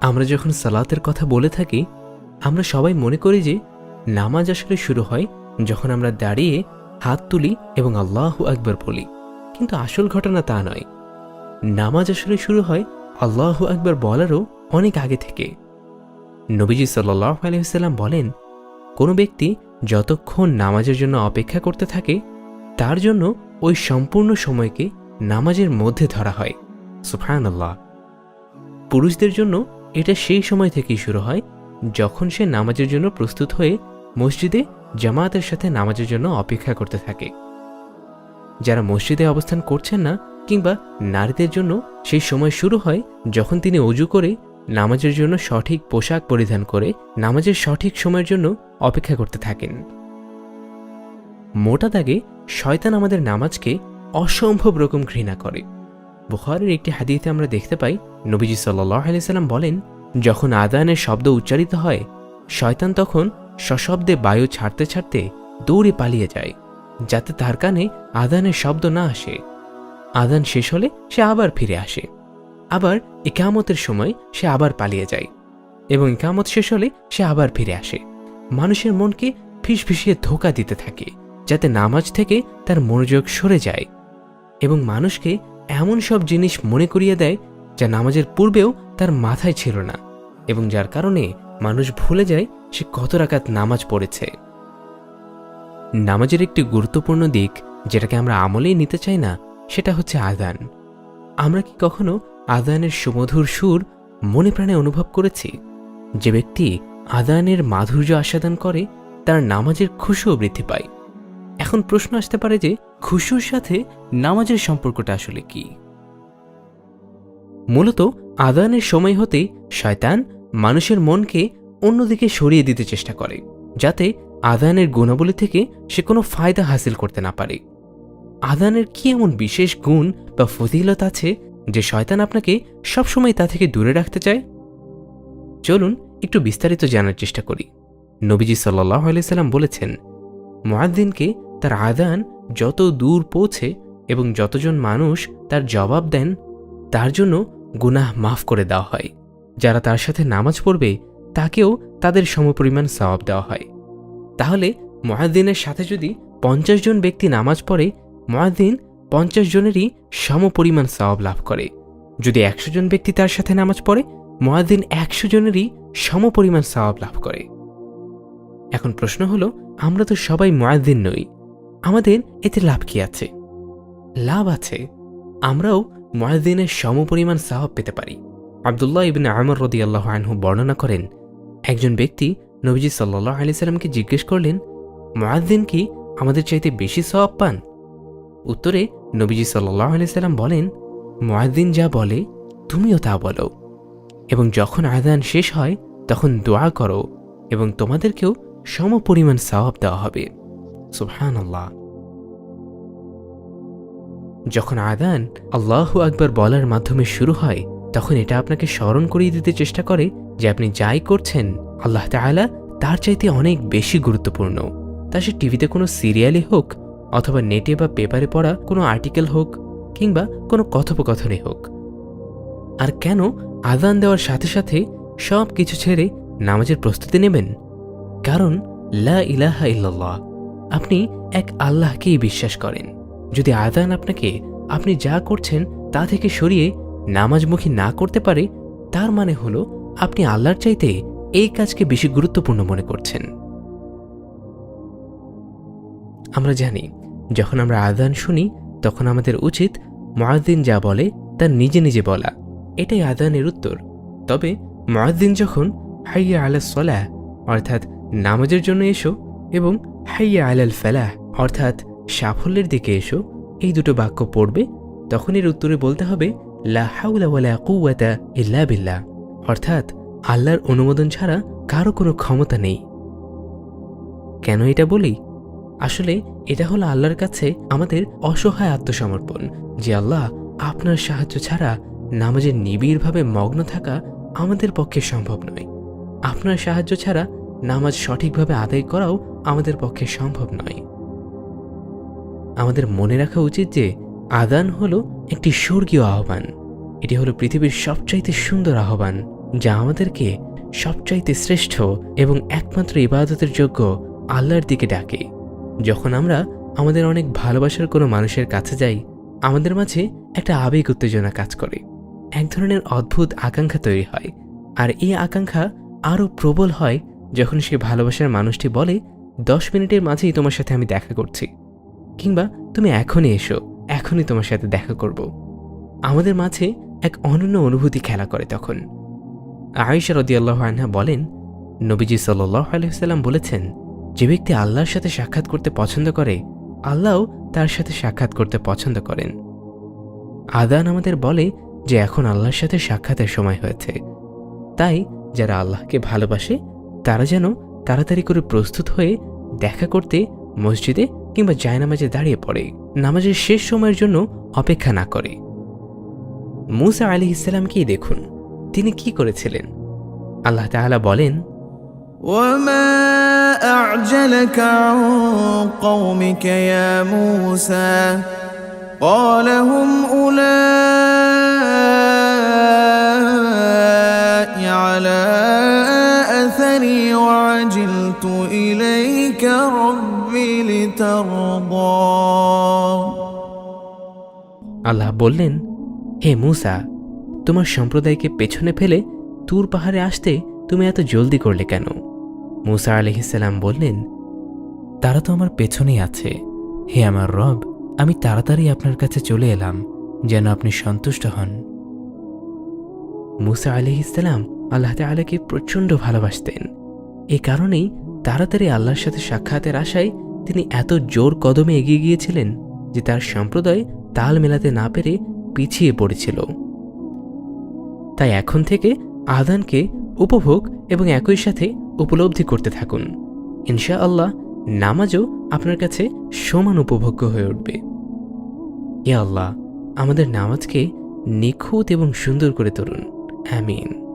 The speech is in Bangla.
আমরা যখন সালাতের কথা বলে থাকি, আমরা সবাই মনে করি যে নামাজ আসলে শুরু হয় যখন আমরা দাঁড়িয়ে হাত তুলি এবং আল্লাহ আকবর বলি। কিন্তু আসল ঘটনা তা নয়। নামাজ আসলে শুরু হয় আল্লাহ আকবর বলারও অনেক আগে থেকে। নবীজি সাল্লাহ আলহিসাল্লাম বলেন, কোনো ব্যক্তি যতক্ষণ নামাজের জন্য অপেক্ষা করতে থাকে, তার জন্য ওই সম্পূর্ণ সময়কে নামাজের মধ্যে ধরা হয়। সুফান আল্লাহ পুরুষদের জন্য এটা সেই সময় থেকেই শুরু হয়, যখন সে নামাজের জন্য প্রস্তুত হয়ে মসজিদে জামায়াতের সাথে নামাজের জন্য অপেক্ষা করতে থাকে। যারা মসজিদে অবস্থান করছেন না কিংবা নারীদের জন্য সেই সময় শুরু হয়, যখন তিনি অজু করে নামাজের জন্য সঠিক পোশাক পরিধান করে নামাজের সঠিক সময়ের জন্য অপেক্ষা করতে থাকেন। মোটা দাগে শয়তান আমাদের নামাজকে অসম্ভব রকম ঘৃণা করে। বুখারের একটি হাদিতে আমরা দেখতে পাই, নবীজি সাল্লাহ আলাইসাল্লাম বলেন, যখন আদানের শব্দ উচ্চারিত হয়, শয়তান তখন সশব্দে বায়ু ছাড়তে ছাড়তে দৌড়ে পালিয়ে যায়, যাতে তার কানে আদানের শব্দ না আসে। আদান শেষ হলে সে আবার ফিরে আসে। আবার ইকামতের সময় সে আবার পালিয়ে যায় এবং একামত শেষ হলে সে আবার ফিরে আসে। মানুষের মনকে ফিসফিসিয়ে ধোকা দিতে থাকে, যাতে নামাজ থেকে তার মনোযোগ সরে যায় এবং মানুষকে এমন সব জিনিস মনে করিয়ে দেয় যা নামাজের পূর্বেও তার মাথায় ছিল না এবং যার কারণে মানুষ ভুলে যায় সে কত রাকাত নামাজ পড়েছে। নামাজের একটি গুরুত্বপূর্ণ দিক যেটাকে আমরা আমলেই নিতে চাই না, সেটা হচ্ছে আদান। আমরা কি কখনো আদানের সুমধুর সুর মনে প্রাণে অনুভব করেছি? যে ব্যক্তি আদানের মাধুর্য আস্বাদন করে, তার নামাজের খুশিও বৃদ্ধি পায়। এখন প্রশ্ন আসতে পারে যে খুশুর সাথে নামাজের সম্পর্কটা আসলে কি? মূলত আদানের সময় হতে শয়তান মানুষের মনকে অন্যদিকে সরিয়ে দিতে চেষ্টা করে, যাতে আদানের গুণাবলী থেকে সে কোনো ফায়দা হাসিল করতে না পারে। আদানের কি এমন বিশেষ গুণ বা ফজিলত আছে যে শয়তান আপনাকে সবসময় তা থেকে দূরে রাখতে চায়? চলুন একটু বিস্তারিত জানার চেষ্টা করি। নবীজি সাল্লাহ আলাইসাল্লাম বলেছেন মহাদ্দিনকে তার আদান যত দূর পৌঁছে এবং যতজন মানুষ তার জবাব দেন, তার জন্য গুনাহ মাফ করে দেওয়া হয়। যারা তার সাথে নামাজ পড়বে, তাকেও তাদের সমপরিমাণ সওয়াব দেওয়া হয়। তাহলে মহাদ্দিনের সাথে যদি পঞ্চাশ জন ব্যক্তি নামাজ পড়ে মহাদ্দিন পঞ্চাশ জনেরই সমপরিমাণ সওয়াব লাভ করে। যদি একশো জন ব্যক্তি তার সাথে নামাজ পড়ে মহাদ্দিন একশো জনেরই সমপরিমাণ সওয়াব লাভ করে। এখন প্রশ্ন হলো, আমরা তো সবাই ময়াদ্দিন নই। আমাদের এতে লাভ কি আছে? লাভ আছে, আমরাও ময়াদ্দিনের সমপরিমাণ সাহাব পেতে পারি। আবদুল্লাহ ইবিন আমর রদি আল্লাহ আনহু বর্ণনা করেন, একজন ব্যক্তি নবীজি সাল্লাহ আলি সাল্লামকে জিজ্ঞেস করলেন ময়াদ্দিন কি আমাদের চাইতে বেশি সওয়াব পান? উত্তরে নবীজি সাল্লাহ আলি সাল্লাম বলেন ময়াদ্দিন যা বলে, তুমিও তা বলো। এবং যখন আদান শেষ হয়, তখন দোয়া করো এবং তোমাদেরকেও সমপরিমাণ সওয়াব দেওয়া হবে। সুবহান আল্লাহ যখন আদান আল্লাহ আকবর বলার মাধ্যমে শুরু হয়, তখন এটা আপনাকে স্মরণ করিয়ে দিতে চেষ্টা করে যে আপনি যাই করছেন, আল্লাহ তাআলা তার চাইতে অনেক বেশি গুরুত্বপূর্ণ। তা সে টিভিতে কোনো সিরিয়ালই হোক, অথবা নেটে বা পেপারে পড়া কোনো আর্টিকেল হোক, কিংবা কোনো কথোপকথনে হোক। আর কেন আদান দেওয়ার সাথে সাথে সব কিছু ছেড়ে নামাজের প্রস্তুতি নেবেন? কারণ লা ইলাহা ইল্লাল্লাহ আপনি এক আল্লাহকেই বিশ্বাস করেন। যদি আদান আপনাকে, আপনি যা করছেন তা থেকে সরিয়ে নামাজমুখী না করতে পারে, তার মানে হলো আপনি আল্লাহর চাইতে এই কাজকে বেশি গুরুত্বপূর্ণ মনে করছেন। আমরা জানি, যখন আমরা আদান শুনি, তখন আমাদের উচিত মহাদ্দিন যা বলে তা নিজে নিজে বলা। এটাই আদানের উত্তর। তবে মহাদ্দিন যখন হাইয়া আলা সলাহ, অর্থাৎ নামাজের জন্য এসো এবং হাইয়া আলাল ফেলাহ। অর্থাৎ সাফল্যের দিকে এসো, এই দুটো বাক্য পড়বে তখন এর উত্তরে বলতে হবে, লা হাউলা ওয়ালা কুওয়াতা ইল্লা বিল্লাহ। অর্থাৎ আল্লাহর অনুমোদন ছাড়া কারও কোনো ক্ষমতা নেই। কেন এটা বলি? আসলে এটা হলো আল্লাহর কাছে আমাদের অসহায় আত্মসমর্পণ, যে আল্লাহ আপনার সাহায্য ছাড়া নামাজে নিবিড়ভাবে মগ্ন থাকা আমাদের পক্ষে সম্ভব নয়। আপনার সাহায্য ছাড়া নামাজ সঠিকভাবে আদায় করাও আমাদের পক্ষে সম্ভব নয়। আমাদের মনে রাখা উচিত যে, আদান হলো একটি স্বর্গীয় আহ্বান। এটি হলো পৃথিবীর সবচাইতে সুন্দর আহ্বান, যা আমাদেরকে সবচাইতে শ্রেষ্ঠ এবং একমাত্র ইবাদতের যোগ্য আল্লাহর দিকে ডাকে। যখন আমরা আমাদের অনেক ভালোবাসার কোনো মানুষের কাছে যাই, আমাদের মাঝে একটা আবেগ উত্তেজনা কাজ করে। এক ধরনের অদ্ভুত আকাঙ্ক্ষা তৈরি হয়, আর এই আকাঙ্ক্ষা আরও প্রবল হয় যখন সে ভালোবাসার মানুষটি বলে, দশ মিনিটের মাঝেই তোমার সাথে আমি দেখা করছি। কিংবা, তুমি এখনই এসো, এখনই তোমার সাথে দেখা করব। আমাদের মাঝে এক অনন্য অনুভূতি খেলা করে তখন। আয়েশা রদিয়াল্লাহ আনহা বলেন, নবীজি সাল্লাহ আলহিসাল্লাম বলেছেন, যে ব্যক্তি আল্লাহর সাথে সাক্ষাৎ করতে পছন্দ করে, আল্লাহও তার সাথে সাক্ষাৎ করতে পছন্দ করেন। আদান আমাদের বলে যে এখন আল্লাহর সাথে সাক্ষাতের সময় হয়েছে। তাই যারা আল্লাহকে ভালোবাসে তারা যেন তাড়াতাড়ি করে প্রস্তুত হয়ে দেখা করতে মসজিদে কিংবা জায়নামাজে দাঁড়িয়ে পড়ে নামাজের শেষ সময়ের জন্য অপেক্ষা না করে মুসা আলি ইসলামকেই দেখুন তিনি কি করেছিলেন আল্লাহ তাআলা বলেন وما أعجلك عن قومك يا موسى قال هم أولئك আল্লাহ বললেন, হে মুসা, তোমার সম্প্রদায়কে পেছনে ফেলে তুর পাহাড়ে আসতে তুমি এত জলদি করলে কেন? মুসা আলহিসাল্লাম বললেন, তারা তো আমার পেছনেই আছে। হে আমার রব, আমি তাড়াতাড়ি আপনার কাছে চলে এলাম, যেন আপনি সন্তুষ্ট হন। মুসা আলহিসাল্লাম আল্লাহ তালাকে প্রচণ্ড ভালোবাসতেন। এ কারণেই তাড়াতাড়ি আল্লাহর সাথে সাক্ষাতের আশায় তিনি এত জোর কদমে এগিয়ে গিয়েছিলেন যে তার সম্প্রদায় তাল মেলাতে না পেরে পিছিয়ে পড়েছিল। তাই এখন থেকে আদানকে উপভোগ এবং একই সাথে উপলব্ধি করতে থাকুন। ইনশা আল্লাহ নামাজও আপনার কাছে সমান উপভোগ্য হয়ে উঠবে। এ আল্লাহ, আমাদের নামাজকে নিখুঁত এবং সুন্দর করে তুলুন। আমিন।